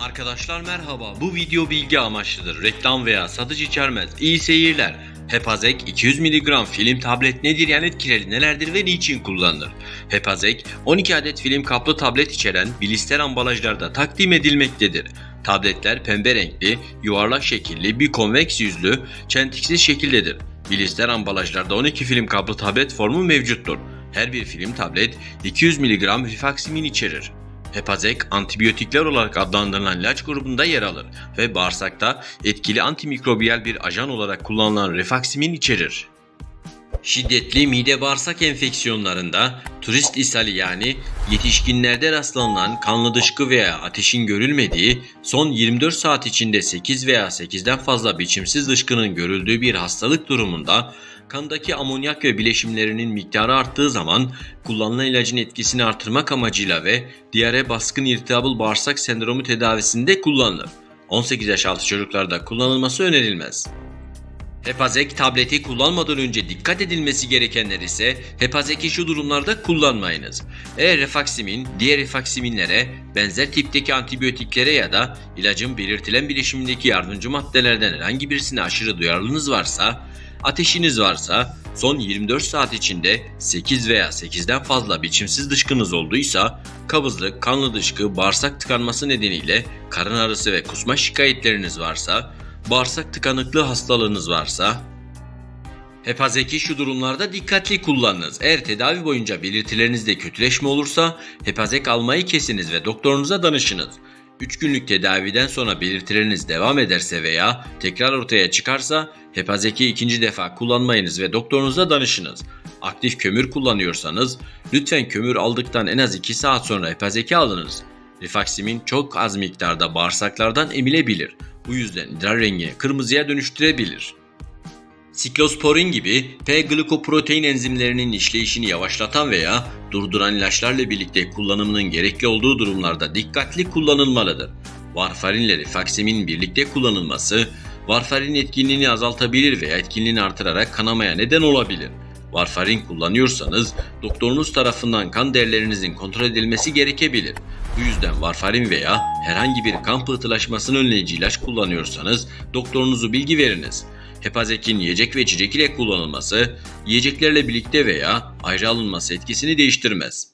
Arkadaşlar merhaba. Bu video bilgi amaçlıdır. Reklam veya satış içermez. İyi seyirler. Hepazek 200 mg film tablet nedir yani etkileri nelerdir ve niçin kullanılır? Hepazek 12 adet film kaplı tablet içeren blister ambalajlarda takdim edilmektedir. Tabletler pembe renkli, yuvarlak şekilli, bir konveks yüzlü, çentiksiz şekildedir. Blister ambalajlarda 12 film kaplı tablet formu mevcuttur. Her bir film tablet 200 mg rifaksimin içerir. Hepazek antibiyotikler olarak adlandırılan ilaç grubunda yer alır ve bağırsakta etkili antimikrobiyal bir ajan olarak kullanılan rifaksimin içerir. Şiddetli mide bağırsak enfeksiyonlarında turist ishali yani yetişkinlerde rastlanılan kanlı dışkı veya ateşin görülmediği son 24 saat içinde 8 veya 8'den fazla biçimsiz dışkının görüldüğü bir hastalık durumunda kandaki amonyak ve bileşimlerinin miktarı arttığı zaman kullanılan ilacın etkisini artırmak amacıyla ve diyare baskın irritable bağırsak sendromu tedavisinde kullanılır. 18 yaş altı çocuklarda kullanılması önerilmez. Hepazek tableti kullanmadan önce dikkat edilmesi gerekenler ise Hepazek'i şu durumlarda kullanmayınız. Eğer refaksimin, diğer refaksiminlere, benzer tipteki antibiyotiklere ya da ilacın belirtilen bileşimindeki yardımcı maddelerden herhangi birisine aşırı duyarlılığınız varsa, ateşiniz varsa, son 24 saat içinde 8 veya 8'den fazla biçimsiz dışkınız olduysa, kabızlık, kanlı dışkı, bağırsak tıkanması nedeniyle karın ağrısı ve kusma şikayetleriniz varsa, bağırsak tıkanıklığı hastalığınız varsa, Hepazeki şu durumlarda dikkatli kullanınız. Eğer tedavi boyunca belirtilerinizde kötüleşme olursa hepazek almayı kesiniz ve doktorunuza danışınız. 3 günlük tedaviden sonra belirtileriniz devam ederse veya tekrar ortaya çıkarsa hepazeki ikinci defa kullanmayınız ve doktorunuza danışınız. Aktif kömür kullanıyorsanız lütfen kömür aldıktan en az 2 saat sonra hepazeki alınız. Rifaksimin çok az miktarda bağırsaklardan emilebilir. Bu yüzden idrar rengini kırmızıya dönüştürebilir. Siklosporin gibi P-glikoprotein enzimlerinin işleyişini yavaşlatan veya durduran ilaçlarla birlikte kullanımının gerekli olduğu durumlarda dikkatli kullanılmalıdır. Varfarinle rifaksimin birlikte kullanılması, varfarin etkinliğini azaltabilir veya etkinliğini artırarak kanamaya neden olabilir. Varfarin kullanıyorsanız doktorunuz tarafından kan değerlerinizin kontrol edilmesi gerekebilir. Bu yüzden varfarin veya herhangi bir kan pıhtılaşmasını önleyici ilaç kullanıyorsanız doktorunuzu bilgi veriniz. Hepazekin yiyecek ve içecek ile kullanılması, yiyeceklerle birlikte veya ayrı alınması etkisini değiştirmez.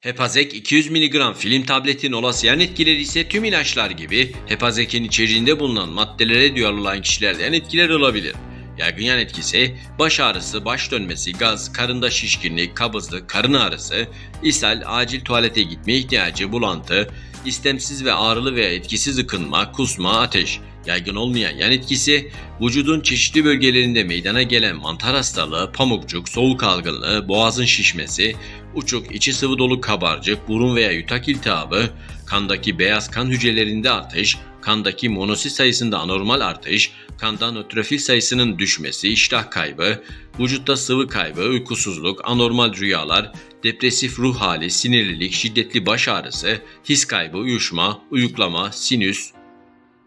Hepazek 200 mg film tabletin olası yan etkileri ise tüm ilaçlar gibi hepazekin içeriğinde bulunan maddelere duyarlı olan kişilerde yan etkiler olabilir. Yaygın yan etkisi baş ağrısı, baş dönmesi, gaz, karında şişkinlik, kabızlık, karın ağrısı, ishal, acil tuvalete gitme ihtiyacı, bulantı, istemsiz ve ağrılı veya etkisiz ıkınma, kusma, ateş. Yaygın olmayan yan etkisi vücudun çeşitli bölgelerinde meydana gelen mantar hastalığı, pamukçuk, soğuk algınlığı, boğazın şişmesi, uçuk, içi sıvı dolu kabarcık, burun veya yutak iltihabı, kandaki beyaz kan hücrelerinde artış, kandaki monosit sayısında anormal artış, kanda nötrofil sayısının düşmesi, iştah kaybı, vücutta sıvı kaybı, uykusuzluk, anormal rüyalar, depresif ruh hali, sinirlilik, şiddetli baş ağrısı, his kaybı, uyuşma, uyuklama, sinüs,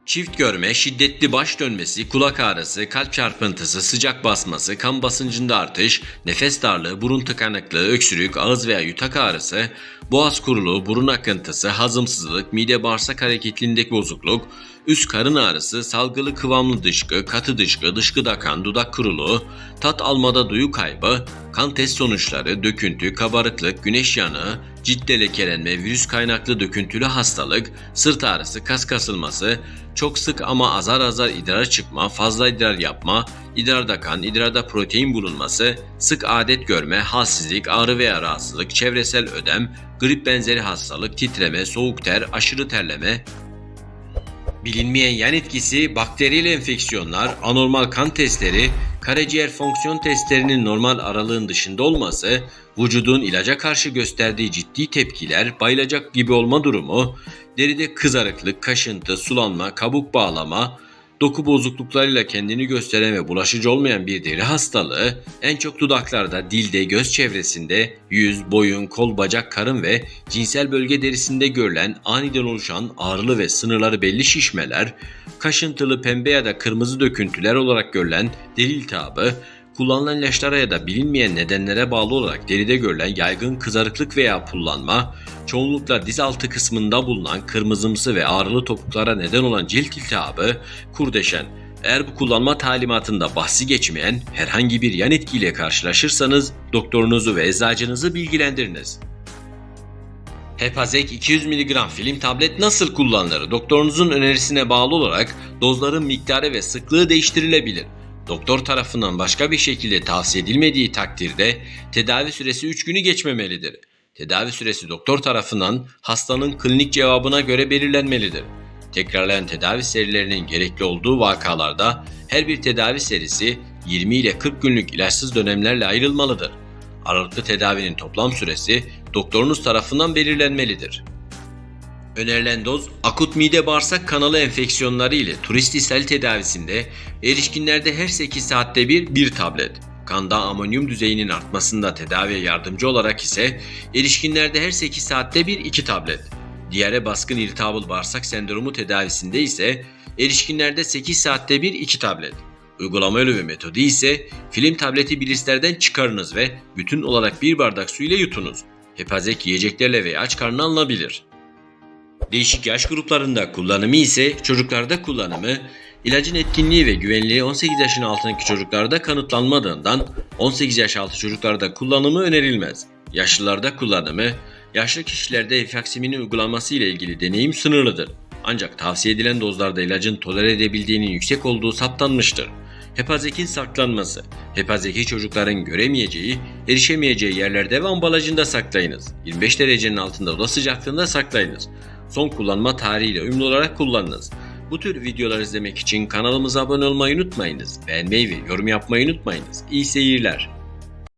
Çift görme, şiddetli baş dönmesi, kulak ağrısı, kalp çarpıntısı, sıcak basması, kan basıncında artış, nefes darlığı, burun tıkanıklığı, öksürük, ağız veya yutak ağrısı, boğaz kuruluğu, burun akıntısı, hazımsızlık, mide bağırsak hareketliliğindeki bozukluk, üst karın ağrısı, salgılı kıvamlı dışkı, katı dışkı, dışkıda kan, dudak kuruluğu, tat almada duyu kaybı, kan test sonuçları, döküntü, kabarıklık, güneş yanığı, ciltte lekelenme, virüs kaynaklı döküntülü hastalık, sırt ağrısı, kas kasılması, çok sık ama azar azar idrar çıkma, fazla idrar yapma, idrarda kan, idrarda protein bulunması, sık adet görme, halsizlik, ağrı veya rahatsızlık, çevresel ödem, grip benzeri hastalık, titreme, soğuk ter, aşırı terleme, Bilinmeyen yan etkisi bakteriyel enfeksiyonlar, anormal kan testleri, karaciğer fonksiyon testlerinin normal aralığın dışında olması, vücudun ilaca karşı gösterdiği ciddi tepkiler, bayılacak gibi olma durumu, deride kızarıklık, kaşıntı, sulanma, kabuk bağlama, doku bozukluklarıyla kendini gösteren ve bulaşıcı olmayan bir deri hastalığı, en çok dudaklarda, dilde, göz çevresinde, yüz, boyun, kol, bacak, karın ve cinsel bölge derisinde görülen aniden oluşan ağrılı ve sınırları belli şişmeler, kaşıntılı pembe ya da kırmızı döküntüler olarak görülen deri iltihabı, kullanılan ilaçlara ya da bilinmeyen nedenlere bağlı olarak deride görülen yaygın kızarıklık veya pullanma, çoğunlukla diz altı kısmında bulunan kırmızımsı ve ağrılı tokluklara neden olan cilt iltihabı, kurdeşen, eğer bu kullanma talimatında bahsi geçmeyen herhangi bir yan etkiyle karşılaşırsanız doktorunuzu ve eczacınızı bilgilendiriniz. Hepazek 200 mg film tablet nasıl kullanılır? Doktorunuzun önerisine bağlı olarak dozların miktarı ve sıklığı değiştirilebilir. Doktor tarafından başka bir şekilde tavsiye edilmediği takdirde tedavi süresi 3 günü geçmemelidir. Tedavi süresi doktor tarafından hastanın klinik cevabına göre belirlenmelidir. Tekrarlayan tedavi serilerinin gerekli olduğu vakalarda her bir tedavi serisi 20 ile 40 günlük ilaçsız dönemlerle ayrılmalıdır. Aralıklı tedavinin toplam süresi doktorunuz tarafından belirlenmelidir. Önerilen doz akut mide bağırsak kanalı enfeksiyonları ile turist ishal tedavisinde erişkinlerde her 8 saatte bir bir tablet. Kanda amonyum düzeyinin artmasında tedaviye yardımcı olarak ise erişkinlerde her 8 saatte bir 2 tablet. Diyare baskın irritable bağırsak sendromu tedavisinde ise erişkinlerde 8 saatte bir 2 tablet. Uygulama yolu metodu ise film tableti bilislerden çıkarınız ve bütün olarak bir bardak su ile yutunuz. Hepazek yiyeceklerle veya aç karnına alınabilir. Değişik yaş gruplarında kullanımı ise çocuklarda kullanımı, ilacın etkinliği ve güvenliği 18 yaşın altındaki çocuklarda kanıtlanmadığından 18 yaş altı çocuklarda kullanımı önerilmez. Yaşlılarda kullanımı, yaşlı kişilerde efaksiminin uygulaması ile ilgili deneyim sınırlıdır. Ancak tavsiye edilen dozlarda ilacın tolere edebildiğinin yüksek olduğu saptanmıştır. Hepazekin saklanması. Hepazeki çocukların göremeyeceği, erişemeyeceği yerlerde ve ambalajında saklayınız. 25 derecenin altında oda sıcaklığında saklayınız. Son kullanma tarihiyle uyumlu olarak kullanınız. Bu tür videolar izlemek için kanalımıza abone olmayı unutmayınız. Beğenmeyi ve yorum yapmayı unutmayınız. İyi seyirler.